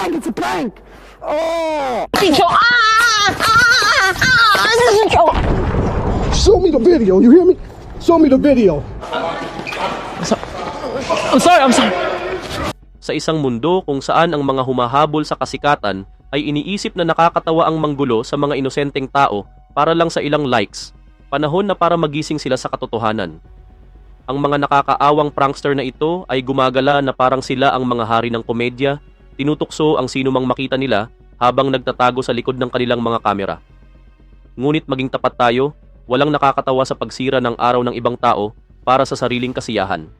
prank! It's a prank! Oh! Show me the video, you hear me? Show me the video. I'm sorry, I'm sorry. Sa isang mundo kung saan ang mga humahabol sa kasikatan ay iniisip na nakakatawa ang manggulo sa mga inosenteng tao para lang sa ilang likes, panahon na para magising sila sa katotohanan. Ang mga nakakaawang prankster na ito ay gumagala na parang sila ang mga hari ng komedya, tinutukso ang sino mang makita nila habang nagtatago sa likod ng kanilang mga kamera. Ngunit maging tapat tayo, walang nakakatawa sa pagsira ng araw ng ibang tao para sa sariling kasiyahan.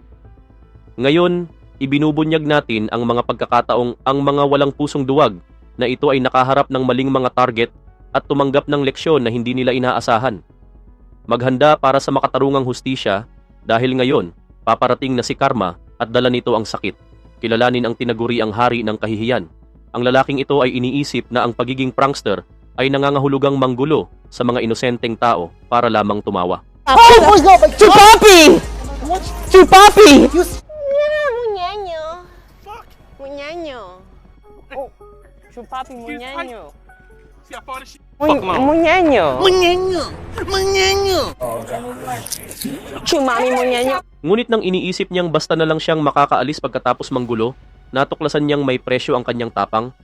Ngayon, ibinubunyag natin ang mga pagkakataong ang mga walang pusong duwag na ito ay nakaharap ng maling mga target at tumanggap ng leksyon na hindi nila inaasahan. Maghanda para sa makatarungang hustisya dahil ngayon, paparating na si Karma at dala nito ang sakit. Kilalanin ang tinaguri ang hari ng kahihiyan. Ang lalaking ito ay iniisip na ang pagiging prankster ay nangangahulugang manggulo sa mga inosenteng tao para lamang tumawa. Chupapi! Chupapi! Muñeño. Muñeño. Oh, chupapi muñeño. Mu- Muñeño. Chumami muñeño. Ngunit nang iniisip niyang basta na lang siyang makakaalis pagkatapos manggulo, natuklasan niyang may presyo ang kanyang tapang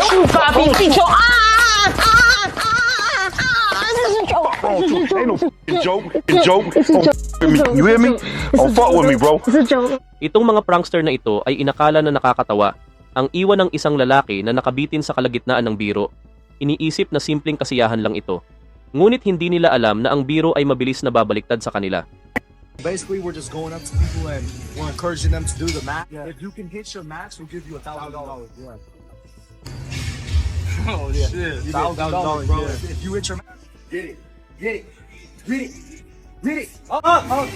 Chupapi picho. Ah! Ah! Ah! Ah! This is a joke. Ain't no joke. It's joke. Don't f- with me. You hear me? Don't fuck with me, bro. It's a joke. Itong mga prankster na ito ay inakala na nakakatawa. Ang iwan ng isang lalaki na nakabitin sa kalagitnaan ng biro. Iniisip na simpleng kasiyahan lang ito. Ngunit hindi nila alam na ang biro ay mabilis na babaliktad sa kanila. Basically, we're just going up to people and we're encouraging them to do the math. If you can hit your max, we'll give you a thousand dollars. Oh yeah, thousand dollars, bro. If, if you hit your max, get it, get it, get it, get it. Up, up, up.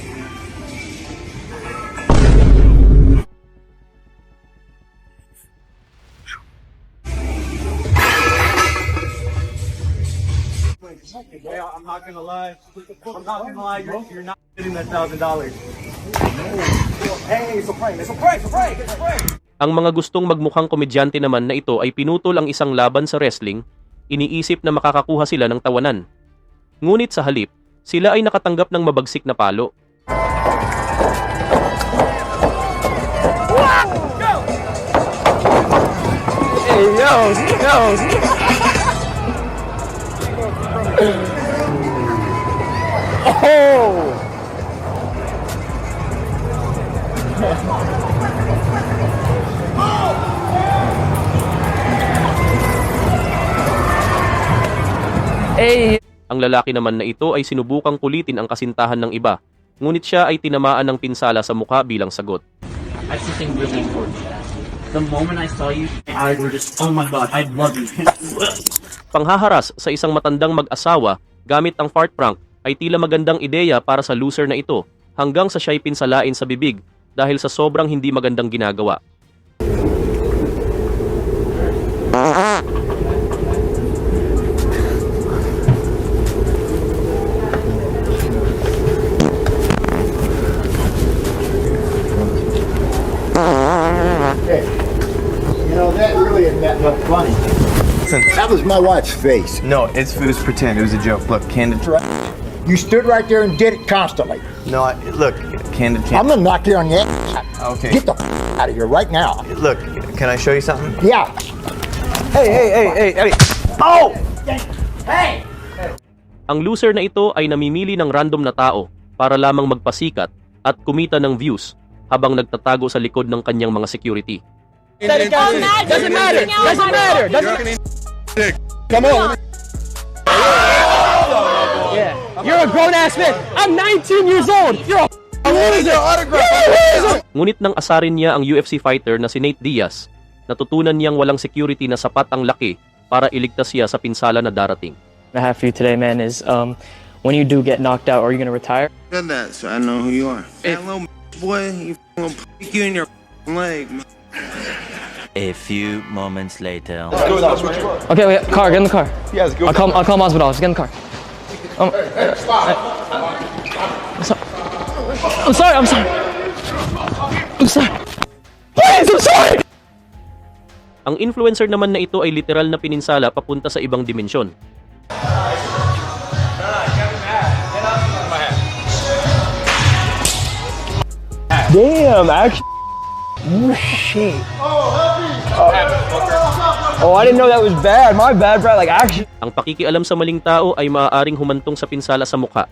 Hey, I'm not gonna lie. I'm not gonna lie. You're, you're not getting that thousand dollars. Hey, it's a prank. It's a prank. It's a prank. It's a prank. Ang mga gustong magmukhang komedyante naman na ito ay pinutol ang isang laban sa wrestling, iniisip na makakakuha sila ng tawanan. Ngunit sa halip, sila ay nakatanggap ng mabagsik na palo. Hey, yo, yo. Oh! Hey, Ang lalaki naman na ito ay sinubukang kulitin ang kasintahan ng iba, ngunit siya ay tinamaan ng pinsala sa mukha bilang sagot. I have something really important. The moment I saw you, eyes were just, oh my god, I love you. Panghaharas sa isang matandang mag-asawa gamit ang fart prank ay tila magandang ideya para sa loser na ito hanggang sa siya'y pinsalain sa bibig dahil sa sobrang hindi magandang ginagawa. You know, that really isn't that much funny. That was my wife's face. No, it's, it was pretend. It was a joke. Look, candid. You stood right there and did it constantly. No, I, look, candid. I'm Can, gonna knock you on the ass. okay. Get the f- out of here right now. Look, can I show you something? Yeah. Hey, hey, hey, hey, hey. Oh! Ang loser na ito ay namimili ng random na tao para lamang magpasikat at kumita ng views habang nagtatago sa likod ng kanyang mga security. doesn't matter. Doesn't matter. Doesn't Come on. Yeah. You're a grown ass man. I'm 19 years old. You're a loser. Ngunit nang asarin niya ang UFC fighter na si Nate Diaz, natutunan niyang walang security na sapat ang laki para iligtas siya sa pinsala na darating. I have for you today, man, is um, when you do get knocked out, are you gonna retire? Said that, so I know who you are. That little boy, you gonna pick you in your leg, man. A few moments later. Okay, wait, car, get in the car. Yeah, it's good. I'll call, I'll call hospital. Just get in the car. Um, I'm sorry. I'm sorry. I'm sorry. I'm sorry. Please, I'm sorry. Ang influencer naman na ito ay literal na pininsala papunta sa ibang dimensyon. Damn, actually. Oh, shit. Oh, I didn't know that was bad. My bad, bro. Like, actually. Ang pakikialam sa maling tao ay maaaring humantong sa pinsala sa mukha.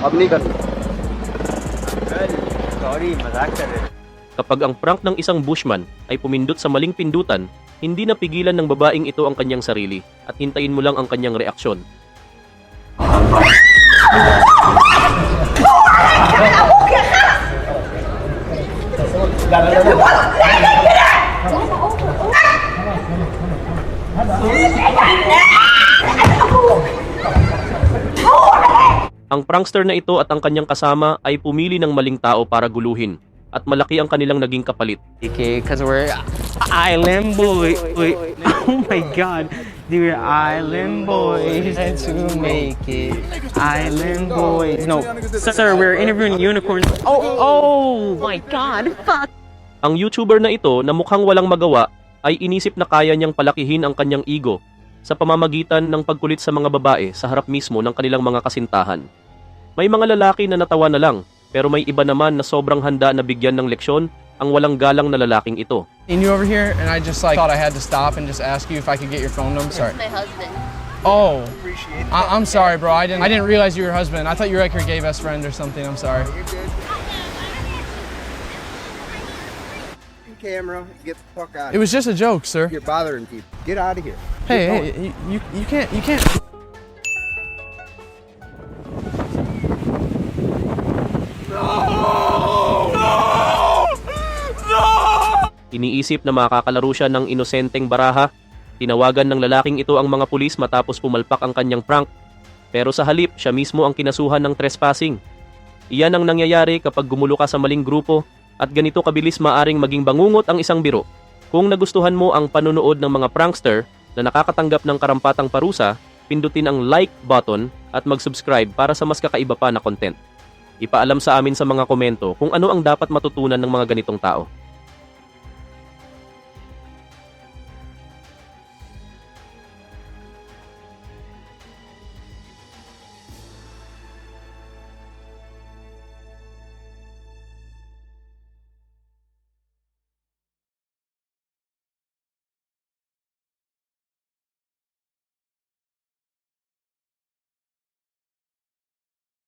अब नहीं करना Sorry, mazak kar rahe. Kapag ang prank ng isang bushman ay pumindot sa maling pindutan, hindi napigilan ng babaeng ito ang kanyang sarili at hintayin mo lang ang kanyang reaksyon. Ang prankster na ito at ang kanyang kasama ay pumili ng maling tao para guluhin at malaki ang kanilang naging kapalit. Okay, because we're island boy. Wait, oh my god. Dude, island boys to make it. Island boys. No, sir, we're interviewing unicorns. Oh, oh my god. Fuck. Ang YouTuber na ito na mukhang walang magawa ay inisip na kaya niyang palakihin ang kanyang ego sa pamamagitan ng pagkulit sa mga babae sa harap mismo ng kanilang mga kasintahan. May mga lalaki na natawa na lang pero may iba naman na sobrang handa na bigyan ng leksyon ang walang galang na lalaking ito. seen you over here, and I just like thought I had to stop and just ask you if I could get your phone number. Sorry. My husband. Oh, I- I'm sorry, bro. I didn't. I didn't realize you were your husband. I thought you were like your gay best friend or something. I'm sorry. camera. Get the fuck out. It was just a joke, sir. You're bothering people. Get out of here. Hey, hey, you, you can't, you can't. Iniisip na makakalaro siya ng inosenteng baraha. Tinawagan ng lalaking ito ang mga pulis matapos pumalpak ang kanyang prank. Pero sa halip, siya mismo ang kinasuhan ng trespassing. Iyan ang nangyayari kapag gumulo ka sa maling grupo at ganito kabilis maaring maging bangungot ang isang biro. Kung nagustuhan mo ang panunood ng mga prankster na nakakatanggap ng karampatang parusa, pindutin ang like button at mag-subscribe para sa mas kakaiba pa na content. Ipaalam sa amin sa mga komento kung ano ang dapat matutunan ng mga ganitong tao.